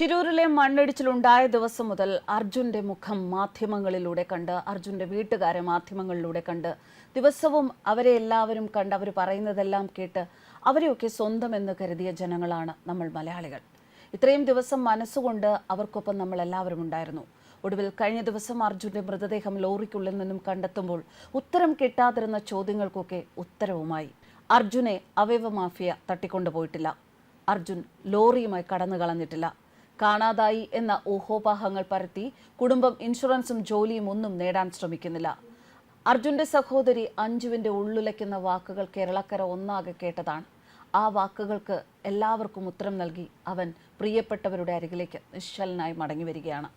തിരൂരിലെ മണ്ണിടിച്ചിലുണ്ടായ ദിവസം മുതൽ അർജുന്റെ മുഖം മാധ്യമങ്ങളിലൂടെ കണ്ട് അർജുന്റെ വീട്ടുകാരെ മാധ്യമങ്ങളിലൂടെ കണ്ട്. ദിവസവും അവരെ എല്ലാവരും കണ്ട് അവർ പറയുന്നതെല്ലാം കേട്ട് അവരെയൊക്കെ സ്വന്തമെന്ന് കരുതിയ ജനങ്ങളാണ് നമ്മൾ മലയാളികൾ. ഇത്രയും ദിവസം മനസ്സുകൊണ്ട് അവർക്കൊപ്പം നമ്മൾ എല്ലാവരും ഉണ്ടായിരുന്നു. ഒടുവിൽ കഴിഞ്ഞ ദിവസം അർജുന്റെ മൃതദേഹം ലോറിക്കുള്ളിൽ നിന്നും കണ്ടെത്തുമ്പോൾ ഉത്തരം കിട്ടാതിരുന്ന ചോദ്യങ്ങൾക്കൊക്കെ ഉത്തരവുമായി. അർജുനെ അവയവ മാഫിയ തട്ടിക്കൊണ്ടുപോയിട്ടില്ല. അർജുൻ ലോറിയുമായി കടന്നു കളഞ്ഞിട്ടില്ല കാണാതായി എന്ന ഊഹോപാഹങ്ങൾ പരത്തി കുടുംബം ഇൻഷുറൻസും ജോലിയും ഒന്നും നേടാൻ ശ്രമിക്കുന്നില്ല. അർജുന്റെ സഹോദരി അഞ്ജുവിന്റെ ഉള്ളുലയ്ക്കുന്ന വാക്കുകൾ കേരളക്കര ഒന്നാകെ കേട്ടതാണ്. ആ വാക്കുകൾക്ക് എല്ലാവർക്കും ഉത്തരം നൽകി അവൻ പ്രിയപ്പെട്ടവരുടെ അരികിലേക്ക് നിശ്ചലനായി മടങ്ങി വരികയാണ്.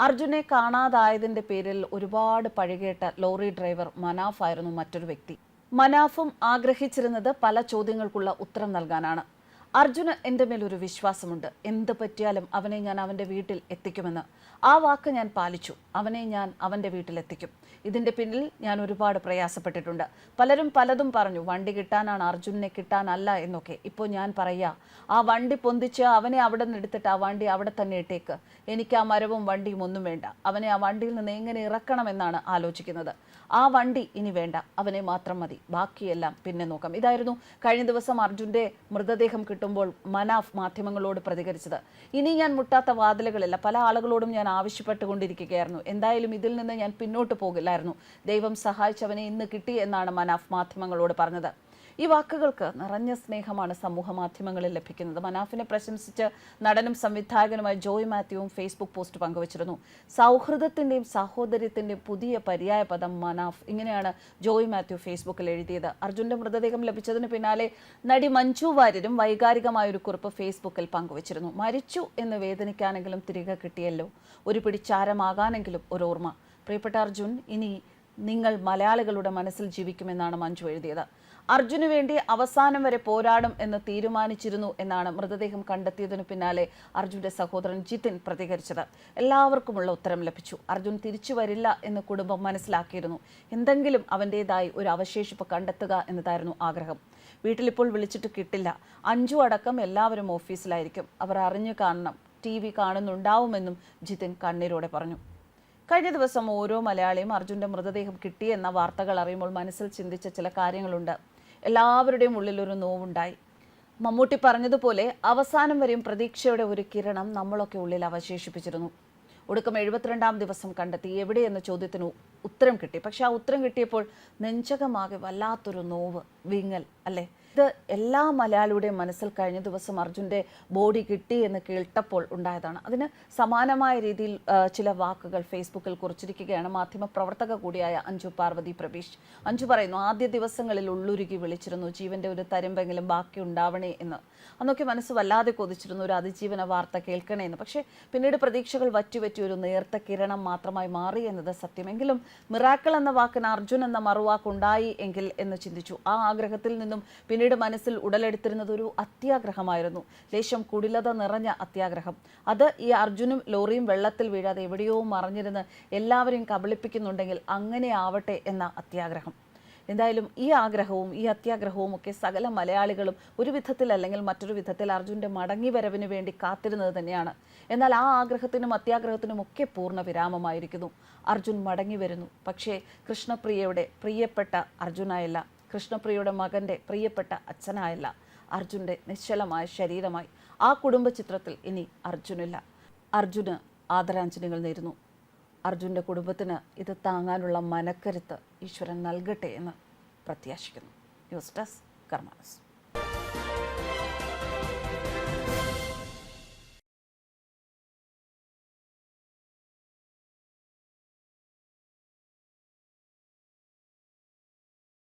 അർജുനെ കാണാതായതിന്റെ പേരിൽ ഒരുപാട് പഴികേട്ട ലോറി ഡ്രൈവർ മനാഫ് ആയിരുന്നു മറ്റൊരു വ്യക്തി. മനാഫും ആഗ്രഹിച്ചിരുന്നത് പല ചോദ്യങ്ങൾക്കുള്ള ഉത്തരം നൽകാനാണ്. അർജുന് എന്റെ മേലൊരു വിശ്വാസമുണ്ട്. എന്ത് പറ്റിയാലും അവനെ ഞാൻ അവന്റെ വീട്ടിൽ എത്തിക്കുമെന്ന്. ആ വാക്ക് ഞാൻ പാലിച്ചു. അവനെ ഞാൻ അവന്റെ വീട്ടിൽ എത്തിക്കും. ഇതിന്റെ പിന്നിൽ ഞാൻ ഒരുപാട് പ്രയാസപ്പെട്ടിട്ടുണ്ട്. പലരും പലതും പറഞ്ഞു വണ്ടി കിട്ടാനാണ് അർജുനെ കിട്ടാനല്ല എന്നൊക്കെ. ഇപ്പോൾ ഞാൻ പറയാ ആ വണ്ടി പൊന്തിച്ച് അവനെ അവിടെ നിന്ന് എടുത്തിട്ട് ആ വണ്ടി അവിടെ തന്നെ ഇട്ടേക്ക്. എനിക്ക് ആ മരവും വണ്ടിയും ഒന്നും വേണ്ട. അവനെ ആ വണ്ടിയിൽ നിന്ന് എങ്ങനെ ഇറക്കണമെന്നാണ് ആലോചിക്കുന്നത്. ആ വണ്ടി ഇനി വേണ്ട. അവനെ മാത്രം മതി. ബാക്കിയെല്ലാം പിന്നെ നോക്കാം. ഇതായിരുന്നു കഴിഞ്ഞ ദിവസം അർജുന്റെ മൃതദേഹം കിട്ടുമ്പോൾ മനാഫ് മാധ്യമങ്ങളോട് പ്രതികരിച്ചത്. ഇനി ഞാൻ മുട്ടാത്ത വാതിലുകളില്ല. പല ആളുകളോടും ഞാൻ ആവശ്യപ്പെട്ടുകൊണ്ടിരിക്കുകയായിരുന്നു. എന്തായാലും ഇതിൽ നിന്ന് ഞാൻ പിന്നോട്ട് പോകില്ലായിരുന്നു. ദൈവം സഹായിച്ചവനെ ഇന്ന് കിട്ടി എന്നാണ് മനാഫ് മാധ്യമങ്ങളോട് പറഞ്ഞത്. ഈ വാക്കുകൾക്ക് നിറഞ്ഞ സ്നേഹമാണ് സമൂഹ മാധ്യമങ്ങളിൽ ലഭിക്കുന്നത്. മനാഫിനെ പ്രശംസിച്ച് നടനും സംവിധായകനുമായ ജോയ് മാത്യുവും ഫേസ്ബുക്ക് പോസ്റ്റ് പങ്കുവച്ചിരുന്നു. സൗഹൃദത്തിന്റെയും സഹോദര്യത്തിന്റെയും പുതിയ പര്യായ പദം മനാഫ്. ഇങ്ങനെയാണ് ജോയ് മാത്യു ഫേസ്ബുക്കിൽ എഴുതിയത്. അർജുന്റെ മൃതദേഹം ലഭിച്ചതിന് പിന്നാലെ നടി മഞ്ജു വാര്യരും വൈകാരികമായ ഒരു കുറിപ്പ് ഫേസ്ബുക്കിൽ പങ്കുവച്ചിരുന്നു. മരിച്ചു എന്ന് വേദനിക്കാനെങ്കിലും തിരികെ കിട്ടിയല്ലോ. ഒരു പിടിച്ചാരമാകാനെങ്കിലും ഒരു ഓർമ്മ. പ്രിയപ്പെട്ട അർജുൻ ഇനി നിങ്ങൾ മലയാളികളുടെ മനസ്സിൽ ജീവിക്കുമെന്നാണ് മഞ്ജു എഴുതിയത്. അർജുന് വേണ്ടി അവസാനം വരെ പോരാടും എന്ന് തീരുമാനിച്ചിരുന്നു എന്നാണ് മൃതദേഹം കണ്ടെത്തിയതിനു പിന്നാലെ അർജുന്റെ സഹോദരൻ ജിതിൻ പ്രതികരിച്ചത്. എല്ലാവർക്കുമുള്ള ഉത്തരം ലഭിച്ചു. അർജുൻ തിരിച്ചു വരില്ല എന്ന് കുടുംബം മനസ്സിലാക്കിയിരുന്നു. എന്തെങ്കിലും അവന്റെതായി ഒരു അവശേഷിപ്പ് കണ്ടെത്തുക എന്നതായിരുന്നു ആഗ്രഹം. വീട്ടിലിപ്പോൾ വിളിച്ചിട്ട് കിട്ടില്ല. അഞ്ചു അടക്കം എല്ലാവരും ഓഫീസിലായിരിക്കും. അവർ അറിഞ്ഞു കാണണം. ടി വി കാണുന്നുണ്ടാവുമെന്നും ജിതിൻ കണ്ണീരോടെ പറഞ്ഞു. കഴിഞ്ഞ ദിവസം ഓരോ മലയാളിയും അർജുന്റെ മൃതദേഹം കിട്ടിയെന്ന വാർത്തകൾ അറിയുമ്പോൾ മനസ്സിൽ ചിന്തിച്ച ചില കാര്യങ്ങളുണ്ട്. എല്ലാവരുടെയും ഉള്ളിൽ ഒരു നോവുണ്ടായി. മമ്മൂട്ടി പറഞ്ഞതുപോലെ അവസാനം വരെയും പ്രതീക്ഷയുടെ ഒരു കിരണം നമ്മളൊക്കെ ഉള്ളിൽ അവശേഷിപ്പിച്ചിരുന്നു. ഒടുക്കം എഴുപത്തിരണ്ടാം ദിവസം കണ്ടെത്തി എവിടെയെന്ന ചോദ്യത്തിന് ഉത്തരം കിട്ടി. പക്ഷെ ആ ഉത്തരം കിട്ടിയപ്പോൾ നെഞ്ചകമാകെ വല്ലാത്തൊരു നോവ് വിങ്ങൽ അല്ലേ? ഇത് എല്ലാ മലയാളിയുടെയും മനസ്സിൽ കഴിഞ്ഞ ദിവസം അർജുന്റെ ബോഡി കിട്ടി എന്ന് കേട്ടപ്പോൾ ഉണ്ടായതാണ്. അതിന് സമാനമായ രീതിയിൽ ചില വാക്കുകൾ ഫേസ്ബുക്കിൽ കുറിച്ചിരിക്കുകയാണ്. മാധ്യമ പ്രവർത്തക കൂടിയായ അഞ്ജു പാർവതി പ്രവീഷ്. അഞ്ജു പറയുന്നു ആദ്യ ദിവസങ്ങളിൽ ഉള്ളുരുകി വിളിച്ചിരുന്നു. ജീവന്റെ ഒരു തരമ്പെങ്കിലും ബാക്കി ഉണ്ടാവണേ എന്ന്. അന്നൊക്കെ മനസ്സ് വല്ലാതെ കൊതിച്ചിരുന്നു. ഒരു അതിജീവന വാർത്ത കേൾക്കണേ എന്ന്. പക്ഷേ പിന്നീട് പ്രതീക്ഷകൾ വറ്റി ഒരു നേർത്ത കിരണം മാത്രമായി മാറി എന്നത് സത്യമെങ്കിലും മിറാക്കിൾ എന്ന വാക്കിന് അർജുൻ എന്ന മറുവാക്കുണ്ടായി എങ്കിൽ എന്ന് ചിന്തിച്ചു. ആ ആഗ്രഹത്തിൽ നിന്നും പിന്നീട് മനസ്സിൽ ഉടലെടുത്തിരുന്നത് ഒരു അത്യാഗ്രഹമായിരുന്നു. ലേശം കുടിലത നിറഞ്ഞ അത്യാഗ്രഹം. അത് ഈ അർജുനും ലോറിയും വെള്ളത്തിൽ വീഴാതെ എവിടെയോ മറിഞ്ഞിരുന്ന് എല്ലാവരെയും കബളിപ്പിക്കുന്നുണ്ടെങ്കിൽ അങ്ങനെ ആവട്ടെ എന്ന അത്യാഗ്രഹം. എന്തായാലും ഈ ആഗ്രഹവും ഈ അത്യാഗ്രഹവും ഒക്കെ സകല മലയാളികളും ഒരു വിധത്തിൽ അല്ലെങ്കിൽ മറ്റൊരു വിധത്തിൽ അർജുന്റെ മടങ്ങി വരവിന് വേണ്ടി കാത്തിരുന്നത് തന്നെയാണ്. എന്നാൽ ആ ആഗ്രഹത്തിനും അത്യാഗ്രഹത്തിനും ഒക്കെ പൂർണ വിരാമമായിരിക്കുന്നു. അർജുൻ മടങ്ങി വരുന്നു. പക്ഷേ കൃഷ്ണപ്രിയയുടെ പ്രിയപ്പെട്ട അർജുനായല്ല കൃഷ്ണപ്രിയയുടെ മകന്റെ പ്രിയപ്പെട്ട അച്ഛനായല്ല. അർജുന്റെ നിശ്ചലമായ ശരീരമായി ആ കുടുംബ ചിത്രത്തിൽ ഇനി അർജുനില്ല. അർജുന് ആദരാഞ്ജലികൾ നേരുന്നു. അർജുന്റെ കുടുംബത്തിന് ഇത് താങ്ങാനുള്ള മനക്കരുത്ത് ഈശ്വരൻ നൽകട്ടെ എന്ന് പ്രത്യാശിക്കുന്നു. News desk കർമാനസ്.